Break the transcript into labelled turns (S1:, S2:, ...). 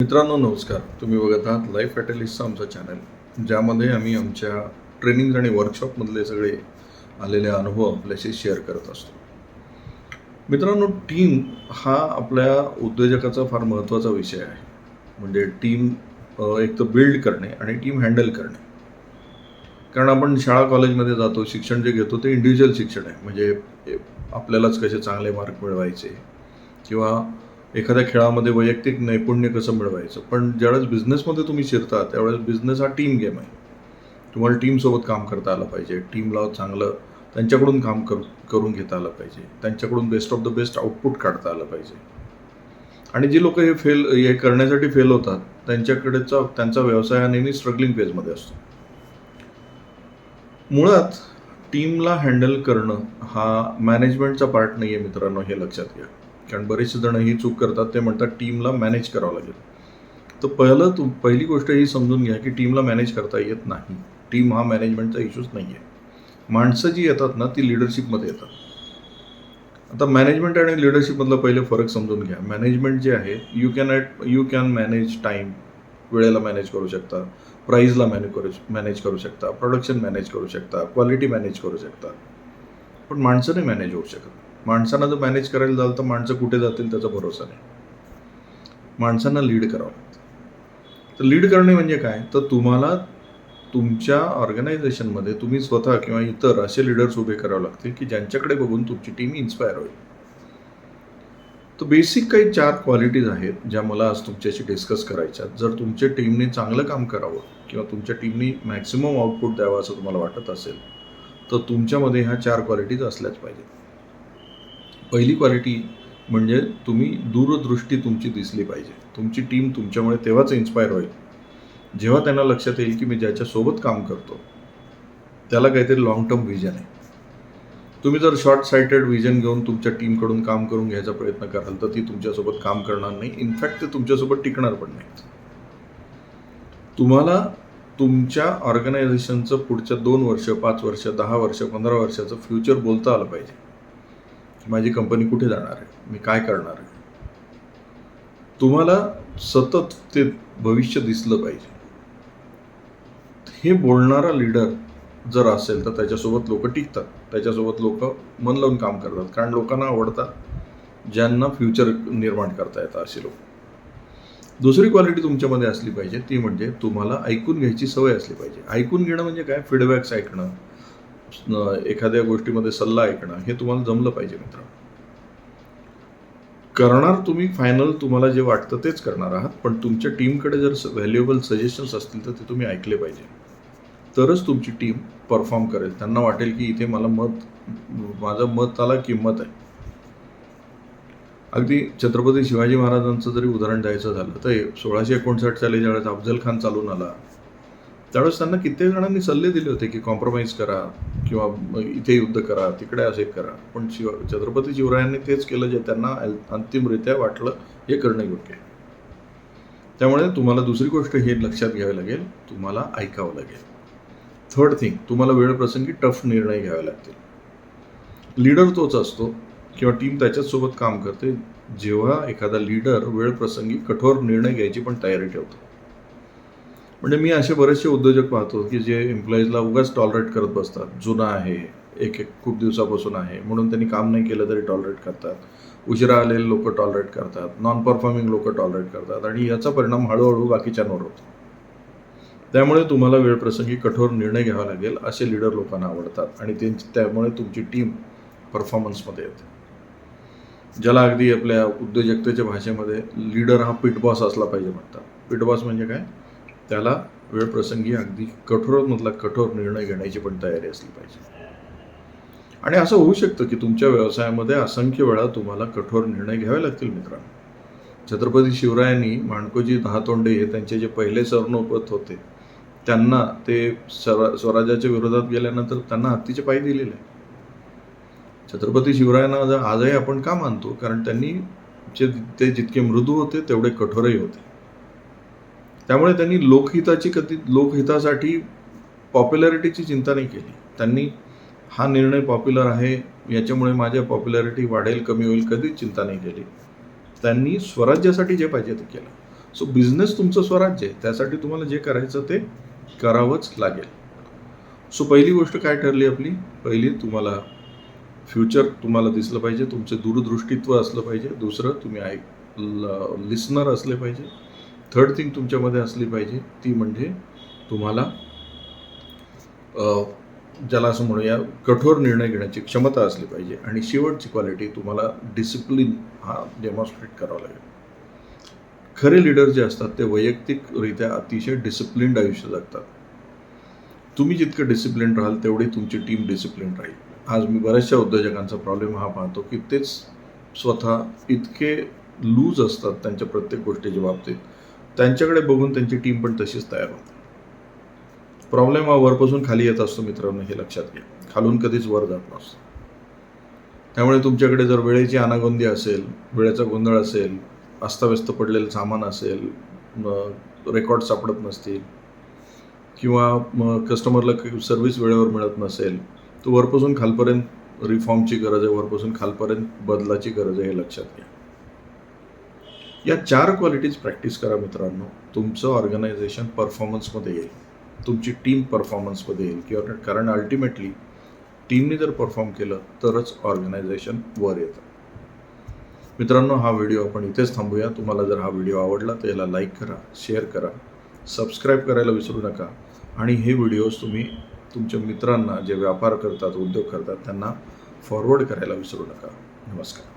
S1: मित्रांनो नमस्कार. तुम्ही बघत आहात लाईफ फॅटलिस्टचा आमचा चॅनल ज्यामध्ये आम्ही आमच्या ट्रेनिंग आणि वर्कशॉपमधले सगळे आलेले अनुभव आपल्याशी शेअर करत असतो. मित्रांनो टीम हा आपल्या उद्योजकाचा फार महत्त्वाचा विषय आहे. म्हणजे टीम एक तर बिल्ड करणे आणि टीम हँडल करणे. कारण आपण शाळा कॉलेजमध्ये जातो शिक्षण जे घेतो ते इंडिव्हिज्युअल शिक्षण आहे. म्हणजे आपल्यालाच कसे चांगले मार्क मिळवायचे किंवा एखाद्या खेळामध्ये वैयक्तिक नैपुण्य कसं मिळवायचं? पण ज्यावेळेस बिझनेसमध्ये तुम्ही शिरता त्यावेळेस बिझनेस हा टीम गेम आहे. तुम्हाला टीमसोबत काम करता आलं पाहिजे. टीमला चांगलं त्यांच्याकडून काम कर करून घेता आलं पाहिजे. त्यांच्याकडून best of the best output काढता आलं पाहिजे. आणि जी लोक हे फेल हे करण्यासाठी फेल होतात त्यांच्याकडेचा त्यांचा व्यवसाय हा नेहमी स्ट्रगलिंग फेजमध्ये असतो. मुळात टीमला हँडल करणं हा मॅनेजमेंटचा पार्ट नाही आहे मित्रांनो हे लक्षात घ्या. कारण बरेचसे जण ही चूक करतात ते म्हणतात टीमला मॅनेज करावं लागेल. तर पहिलं तू पहिली गोष्ट ही समजून घ्या की टीमला मॅनेज करता येत नाही. टीम हा मॅनेजमेंटचा इश्यूच नाही आहे माणसं जी येतात ना ती लिडरशिपमध्ये येतात. आता मॅनेजमेंट आणि लिडरशिपमधला पहिले फरक समजून घ्या. मॅनेजमेंट जे आहे you can at you can manage time वेळेला मॅनेज करू शकता. प्राईजला मॅनेज करू मॅनेज करू शकता. प्रोडक्शन मॅनेज करू शकता. क्वालिटी मॅनेज करू शकता. पण माणसं नाही मॅनेज होऊ शकत. माणसांना जर मॅनेज करायला जाल तर माणसं कुठे जातील त्याचा भरोसा नाही. माणसांना लीड करावं लागतं. तर लीड करणे म्हणजे काय? तर तुम्हाला तुमच्या ऑर्गनायझेशनमध्ये तुम्ही स्वतः किंवा इतर असे लीडर्स उभे करावे लागतील की ज्यांच्याकडे बघून तुमची टीम इन्स्पायर होईल. तर बेसिक काही चार क्वालिटीज आहेत ज्या मला आज तुमच्याशी डिस्कस करायच्या जर तुमच्या टीमने चांगलं काम करावं किंवा तुमच्या टीमने मॅक्सिमम आउटपुट द्यावं असं तुम्हाला वाटत असेल तर तुमच्यामध्ये ह्या चार क्वालिटीज असल्याच पाहिजेत. पहिली क्वालिटी म्हणजे तुम्ही दूरदृष्टी तुमची दिसली पाहिजे. तुमची टीम तुमच्यामुळे तेव्हाच इन्स्पायर होईल. जेव्हा त्यांना लक्षात येईल की मी ज्याच्यासोबत काम करतो त्याला काहीतरी लॉंग टर्म व्हिजन आहे. तुम्ही जर शॉर्ट सायटेड व्हिजन घेऊन तुमच्या टीमकडून काम करून घ्यायचा प्रयत्न कराल तर ती तुमच्यासोबत काम करणार नाही. इनफॅक्ट ते तुमच्यासोबत टिकणार पण नाहीत. तुम्हाला तुमच्या ऑर्गनायझेशनचं पुढच्या दोन वर्ष पाच वर्ष दहा वर्ष पंधरा वर्षाचं फ्युचर बोलता आलं पाहिजे. माझी कंपनी कुठे जाणार आहे? मी काय करणार आहे? तुम्हाला सतत ते भविष्य दिसलं पाहिजे. हे बोलणारा लीडर जर असेल तर त्याच्यासोबत लोक टिकतात. त्याच्यासोबत लोक मन लावून काम करतात. कारण लोकांना आवडतात ज्यांना फ्युचर निर्माण करता येतं असे लोक. दुसरी क्वालिटी तुमच्यामध्ये असली पाहिजे ती म्हणजे तुम्हाला ऐकून घ्यायची सवय असली पाहिजे. ऐकून घेणं म्हणजे काय? फीडबॅक्स ऐकणं. एखाद्या गोष्टीमध्ये सल्ला ऐकणं हे तुम्हाला जमलं पाहिजे मित्र. करणार तुम्ही फायनल तुम्हाला जे वाटतं तेच करणार आहात पण तुमच्या टीमकडे जर व्हॅल्युएबल सजेशन्स असतील तर ते तुम्ही ऐकले पाहिजे. तरच तुमची टीम परफॉर्म करेल. त्यांना वाटेल की इथे मला मत माझं मताला किंमत आहे. अगदी छत्रपती शिवाजी महाराजांचं जरी उदाहरण द्यायचं झालं तर सोळाशे एकोणसाठ साली ज्यावेळेस अफजल खान चालून आला त्यावेळेस त्यांना कित्येक जणांनी सल्ले दिले होते की कॉम्प्रोमाइज करा किंवा इथे युद्ध करा तिकडे असे करा. पण शिव छत्रपती शिवरायांनी तेच केलं जे त्यांना अंतिमरित्या वाटलं हे करणं योग्य आहे. त्यामुळे तुम्हाला दुसरी गोष्ट हे लक्षात घ्यावी लागेल तुम्हाला ऐकावं लागेल. थर्ड थिंग तुम्हाला वेळप्रसंगी टफ निर्णय घ्यावे लागतील. लीडर तोच असतो किंवा टीम त्याच्याचसोबत काम करते. जेव्हा एखादा लीडर वेळप्रसंगी कठोर निर्णय घ्यायची पण तयारी ठेवतो. म्हणजे मी असे बरेचसे उद्योजक पाहतो की जे एम्प्लॉईजला उगाच टॉलरेट करत बसतात. जुना आहे एक एक खूप दिवसापासून आहे. म्हणून त्यांनी काम नाही केलं तरी टॉलरेट करतात. उशिरा आलेले लोक टॉलरेट करतात. नॉन परफॉर्मिंग लोक टॉलरेट करतात. आणि याचा परिणाम हळूहळू बाकीच्यांवर होतो. त्यामुळे तुम्हाला वेळप्रसंगी कठोर निर्णय घ्यावा लागेल असे लीडर लोकांना आवडतात. आणि त्यांची त्यामुळे तुमची टीम परफॉर्मन्समध्ये येते. ज्याला अगदी आपल्या उद्योजकतेच्या भाषेमध्ये लीडर हा पिटबॉस असला पाहिजे म्हणतात. पिटबॉस म्हणजे काय? त्याला वेळप्रसंगी अगदी कठोरमधला कठोर निर्णय घेण्याची पण तयारी असली पाहिजे. आणि असं होऊ शकतं की तुमच्या व्यवसायामध्ये असंख्य वेळा तुम्हाला कठोर निर्णय घ्यावे लागतील मित्रांनो. छत्रपती शिवरायांनी माणकोजी दहातोंडे हे त्यांचे जे पहिले सरनोबत होते त्यांना ते स्वराज्याच्या विरोधात गेल्यानंतर त्यांना हत्तीचे पाय दिलेले छत्रपती शिवरायांना जर आजही आपण का मानतो? कारण त्यांनी जे ते जितके मृदू होते तेवढे कठोरही होते. त्यामुळे त्यांनी लोकहिताची कधी लोकहितासाठी पॉप्युलॅरिटीची चिंता नाही केली. त्यांनी हा निर्णय पॉप्युलर आहे याच्यामुळे माझ्या पॉप्युलॅरिटी वाढेल कमी होईल कधीच चिंता नाही केली. त्यांनी स्वराज्यासाठी जे पाहिजे ते केलं. सो बिझनेस तुमचं स्वराज्य आहे त्यासाठी तुम्हाला जे करायचं ते करावंच लागेल. सो पहिली गोष्ट काय ठरली आपली? पहिली तुम्हाला फ्युचर तुम्हाला दिसलं पाहिजे तुमचे दूरदृष्टित्व असलं पाहिजे. दुसरं तुम्ही ऐक लिस्नर असले पाहिजे. थर्ड थिंग तुमच्यामध्ये असली पाहिजे ती म्हणजे तुम्हाला ज्याला असं म्हणूया कठोर निर्णय घेण्याची क्षमता असली पाहिजे आणि शेवटची क्वालिटी तुम्हाला डिसिप्लिन हा डेमॉन्स्ट्रेट करावा लागेल. खरे लीडर जे असतात ते वैयक्तिकरित्या अतिशय डिसिप्लिन्ड आयुष्य जगतात. तुम्ही जितकं डिसिप्लिन राहाल तेवढी तुमची टीम डिसिप्लिन राहील. आज मी बऱ्याचशा उद्योजकांचा प्रॉब्लेम हा पाहतो की तेच स्वतः इतके लूज असतात त्यांच्या प्रत्येक गोष्टीच्या बाबतीत. त्यांच्याकडे बघून त्यांची टीम पण तशीच तयार होते. प्रॉब्लेम हा वरपासून खाली येत असतो मित्रांनो हे लक्षात घ्या. खालून कधीच वर जात नसतो. त्यामुळे तुमच्याकडे जर वेळेची अनागोंदी असेल वेळेचा गोंधळ असेल अस्ताव्यस्त पडलेलं सामान असेल रेकॉर्ड सापडत नसतील किंवा कस्टमरला सर्व्हिस वेळेवर मिळत नसेल तर वरपासून खालपर्यंत रिफॉर्मची गरज आहे वरपासून खालपर्यंत बदलाची गरज आहे हे लक्षात घ्या. या चार क्वालिटीज प्रॅक्टिस करा मित्रांनो. तुमचं ऑर्गनायझेशन परफॉर्मन्समध्ये येईल. तुमची टीम परफॉर्मन्समध्ये येईल. किंवा कारण अल्टिमेटली टीमने जर परफॉर्म केलं तरच ऑर्गनायझेशन वर येतं. मित्रांनो हा व्हिडिओ आपण इथेच थांबूया. तुम्हाला जर हा व्हिडिओ आवडला तर याला लाईक करा शेअर करा सबस्क्राईब करायला विसरू नका. आणि हे व्हिडिओज तुम्ही तुमच्या मित्रांना जे व्यापार करतात उद्योग करतात त्यांना फॉरवर्ड करायला विसरू नका. नमस्कार.